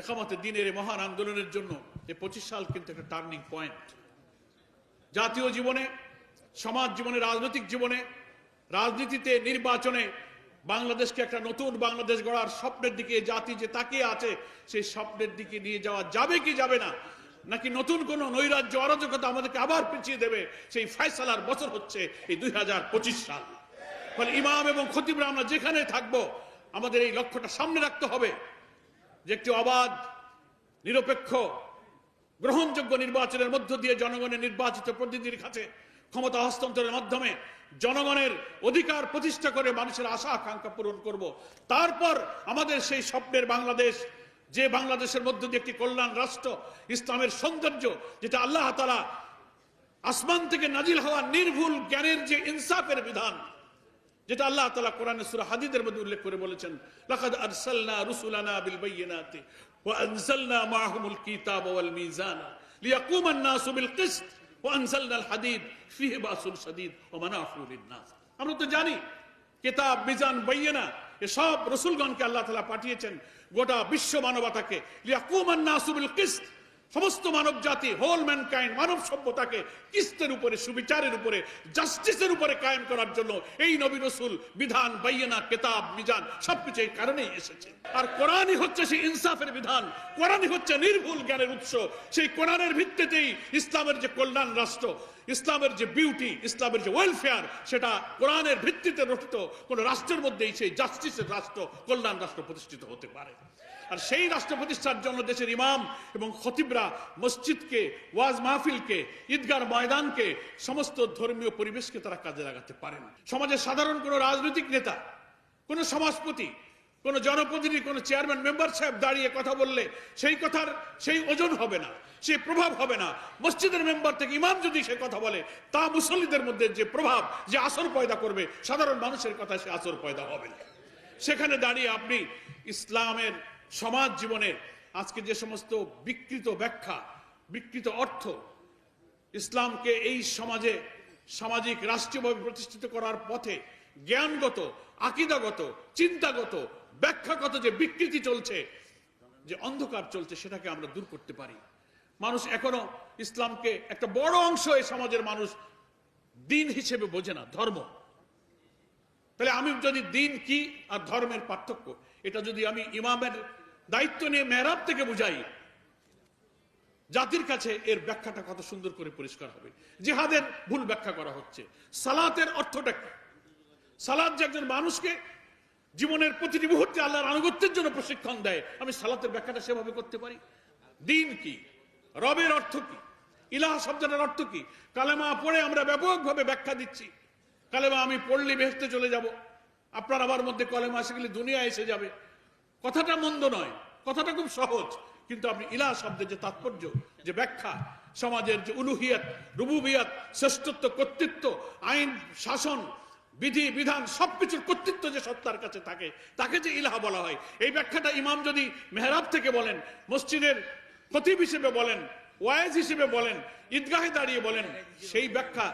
একামতে দিনের মহান আন্দোলনের জন্য এই পঁচিশ সাল কিন্তু একটা টার্নিং পয়েন্ট। জাতীয় জীবনে, সমাজ জীবনে, রাজনৈতিক জীবনে, রাজনীতিতে, নির্বাচনে বাংলাদেশকে একটা নতুন বাংলাদেশ গড়ার স্বপ্নের দিকে জাতি যে তাকিয়ে আছে, সেই স্বপ্নের দিকে নিয়ে যাওয়া যাবে কি যাবে না? নাকি নতুন কোন নৈরাজ্য, অরাজকতা আমাদেরকে আবার পিছিয়ে দেবে? সেই ফয়সালার বছর হচ্ছে এই দুই হাজার পঁচিশ সাল। ফলে ইমাম এবং খতিবরা আমরা যেখানে থাকব, আমাদের এই লক্ষ্যটা সামনে রাখতে হবে। যে একটি অবাধ, নিরপেক্ষ, গ্রহণযোগ্য নির্বাচনের মধ্য দিয়ে জনগণের নির্বাচিত প্রতিনিধির কাছে ক্ষমতা হস্তান্তরের মাধ্যমে জনগণের অধিকার প্রতিষ্ঠা করে মানুষের আশা আকাঙ্ক্ষা পূরণ করব। তারপর আমাদের সেই স্বপ্নের বাংলাদেশ, যে বাংলাদেশের মধ্য দিয়ে একটি কল্যাণ রাষ্ট্র, ইসলামের সৌন্দর্য, যেটা আল্লাহ তালা আসমান থেকে নাজিল হওয়া নির্ভুল জ্ঞানের যে ইনসাফের বিধান যেটা আল্লাহ তালা কোরআন সুরা হাদিদের মধ্যে উল্লেখ করে বলেছেন, লাকাদ আরসালনা রুসুলানা বিল বাইয়িনাতি ওয়া আনজালনা মাআহুমুল কিতাবা ওয়াল মিজানা লিয়াকুমা আন-নাসু বিল কিসত ওয়া আনজালনা হাদিদ ফিহি বাসুন শাদীদ ওয়া মানাফিউ লিন-নাস। আমরা তো জানি, কিতাব, মিজান, বাইয়িনা, এসব রসুলগণকে আল্লাহ তাআলা পাঠিয়েছেন গোটা বিশ্ব মানবতাকে, লিয়াকুমা আন-নাসু বিল কিসত সমস্ত মানব জাতি হোল ম্যানকাইন্ড মানব সভ্যতাকে কিস্তের উপরে, সুবিচারের উপরে জাস্টিসের উপরে কায়েম করার জন্য এই নবী রসুল বিধান, বাইয়েনা, কেতাব, মিজান, সবকিছু এই কারণেই এসেছে। আর কোরআনই হচ্ছে সেই ইনসাফের বিধান, কোরআনই হচ্ছে নির্ভুল জ্ঞানের উৎস। সেই কোরআনের ভিত্তিতেই ইসলামের যে কল্যাণ রাষ্ট্র, ইসলামের যে বিউটি ইসলামের যে ওয়েলফেয়ার সেটা কোরআনের ভিত্তিতে রচিত কোন রাষ্ট্রের মধ্যেই সেই জাস্টিসের রাষ্ট্র, কল্যাণ রাষ্ট্র প্রতিষ্ঠিত হতে পারে। আর সেই রাষ্ট্র প্রতিষ্ঠার জন্য দেশের ইমাম এবং খতিবরা মসজিদকে, ওয়াজ মাহফিলকে ঈদগার ময়দানকে, সমস্ত ধর্মীয় পরিবেশকে তারা কাজে লাগাতে পারেন। সমাজের সাধারণ কোনো রাজনৈতিক নেতা, কোনো সমাজপতি, কোনো জনপ্রতিনিধি, কোনো চেয়ারম্যান, মেম্বার সাহেব দাঁড়িয়ে কথা বললে সেই কথার সেই ওজন হবে না সেই প্রভাব হবে না। মসজিদের মেম্বার থেকে ইমাম যদি সে কথা বলে, তা মুসল্লিদের মধ্যে যে প্রভাব, যে আসর পয়দা করবে, সাধারণ মানুষের কথা সে আসর পয়দা হবে না। সেখানে দাঁড়িয়ে আপনি ইসলামের সমাজ জীবনে আজকে যে সমস্ত বিকৃত ব্যাখ্যা, বিকৃত অর্থ ইসলামকে এই সমাজে সামাজিক, রাষ্ট্রীয়ভাবে প্রতিষ্ঠিত করার পথে জ্ঞানগত, আকিদাগত, চিন্তাগত, ব্যাখ্যাগত যে বিকৃতি চলছে, যে অন্ধকার চলছে, সেটাকে আমরা দূর করতে পারি। মানুষ এখনও ইসলামকে একটা বড় অংশ এই সমাজের মানুষ দিন হিসেবে বোঝে না, ধর্ম। তাহলে আমি যদি দিন কি আর ধর্মের পার্থক্য? এটা যদি আমি ইমামের দায়িত্ব নিয়ে মেহরাব থেকে বুঝাই, জাতির কাছে এর ব্যাখ্যাটা কত সুন্দর করে পরিষ্কার হবে। জিহাদের ভুল ব্যাখ্যা করা হচ্ছে। সালাতের অর্থটা কি? সালাত যে একজন মানুষকে জীবনের প্রতিটি মুহূর্তে আল্লাহর আনুগত্যের জন্য প্রশিক্ষণ দেয়, আমি সালাতের ব্যাখ্যাটা সেভাবে করতে পারি? দিন কি? রবের অর্থ কি? ইলাহ শব্দটার অর্থ কি? কালেমা পড়ে আমরা ব্যাপকভাবে ব্যাখ্যা দিচ্ছি। কালেমা আমি পড়লে বেহেস্তে চলে যাব। আপনার আবার মধ্যে কলেমা গেলে দুনিয়া এসে যাবে। কথাটা মন্দ নয়, কথাটা খুব সহজ, কিন্তু আপনি ইলাহ শব্দের যে তাৎপর্য, যে ব্যাখ্যা, সমাজের যে উলুহিয়াত, রুবুবিয়াত, শ্রেষ্ঠত্ব, কর্তৃত্ব, আইন, শাসন, বিধি, বিধান, সবকিছুর কর্তৃত্ব যে সত্তার কাছে থাকে, তাকে যে ইলাহা বলা হয়। এই ব্যাখ্যাটা ইমাম যদি মেহরাব থেকে বলেন, মসজিদের খতিব হিসেবে বলেন ওয়াইজ হিসেবে বলেন, ঈদগাহে দাঁড়িয়ে বলেন, সেই ব্যাখ্যা